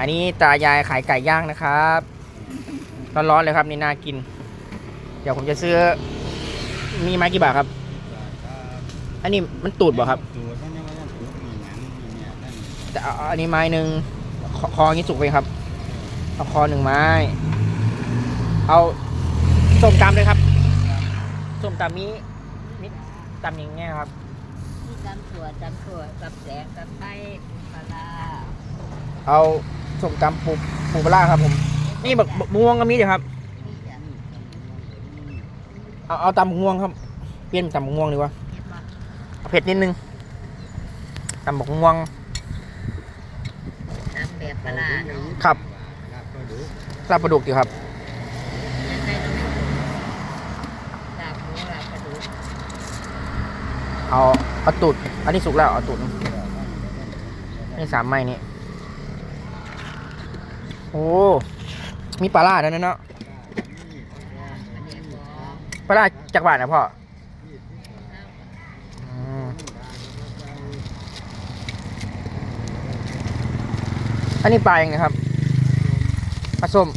อันนี้ตายายขายไก่ย่างนะครับร้อนๆเลยครับนี่น่ากิน เดี๋ยวผมจะซื้อ มีไม้กี่บาทครับ อันนี้มันตูดบ่ครับตูดมันยังไม่ได้ตูดมีหนังมีเนี่ยนั่นแต่เอาอันนี้ไม้หนึ่งคอคอย่างนี้สุกไปครับ เอาคอหนึ่งไม้ เอาส้มตำเลยครับส้มตำนี้มีตำอย่างเงี้ยครับที่ตำถั่วตำถั่วกับแสงกับไส้ปลาเอา ส้มตำปูปูปลาร้าครับผมนี่บักบักม่วงก็มีเดี๋ยวครับที่จะเอาเอาตำบักม่วงครับ เปลี่ยนเป็นตำบักม่วงดีกว่าเห็นปะเอาเผ็ดนิดนึงตำบักม่วงตำแบบปลาร้าเนาะครับลาบก็ดูลาบปลาดุกอยู่ครับจะใส่ตรงนี้ลาบหมูลาบกระดูกเอาเอาตูดอันนี้สุกแล้วเอาตูดนี่สามไม้นี่ โอ้มีปลาล่าด้วยนะเนาะอันนี้บอปลาล่าจากบาทนะพ่ออืมอันนี้ปลาอย่างไงครับปลาส้ม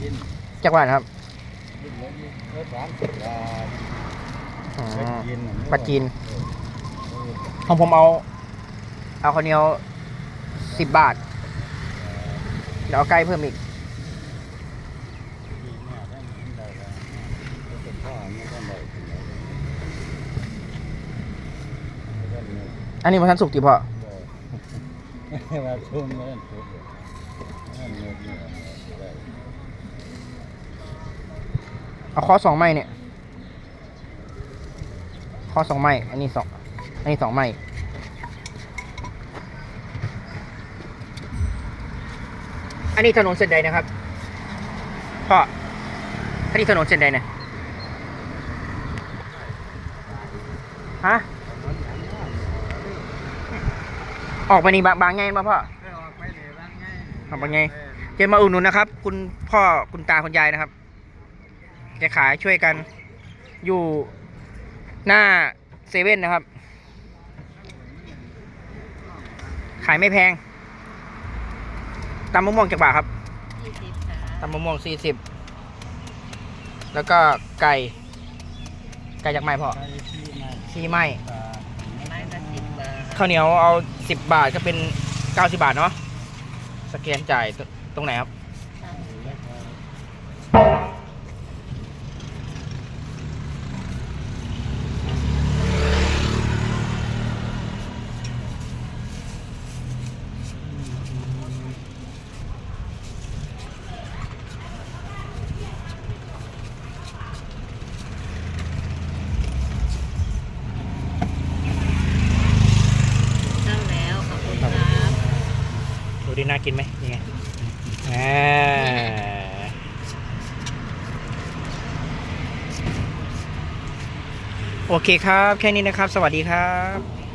กินจากบาทครับกินแล้วมีเออสามสิบบาทอืปลามจีนปลาจีนของผมเอา เอาข้าวเหนียวสิบบาท เดี๋ยวเอาไก่เพิ่มอีก อันนี้มันทันสุกจีพ่อมาชุ่มแล้วถูกนั่นเนื้อเอาข้อสองไม้เนี่ยข้อสองไม้อันนี้สองอันนี้สองไม้ อันนี้ถนนเส้นใดนะครับพ่ออันนี้ถนนเส้นใดเนี่ยฮะออกไปนี่บางบางไงมาพ่อออกไปเลยบ้างไงเป็นไงเจมาอุ่นนุนนะครับ คุณพ่อคุณตาคุณยายนะครับจะขายช่วยกันอยู่หน้าเซเว่นนะครับ ขายไม่แพง ตำมะม่วงจากบาทครับยี่สิบค่ะตำมะม่วงสี่สิบแล้วก็ไก่ ไก่จากไม้พ่อไปที่มาชี้ไม้ตาไม้ละสิบบาทข้าวเหนียวเอาสิบบาทก็เป็นเก้าสิบาทเนาะสแกนจ่ายตตรงไหนครับ เข้าแล้วขอบคุณครับ ดูดิน่ากินไหมนี่ไงอ่าโอเคครับ แค่นี้นะครับ สวัสดีครับ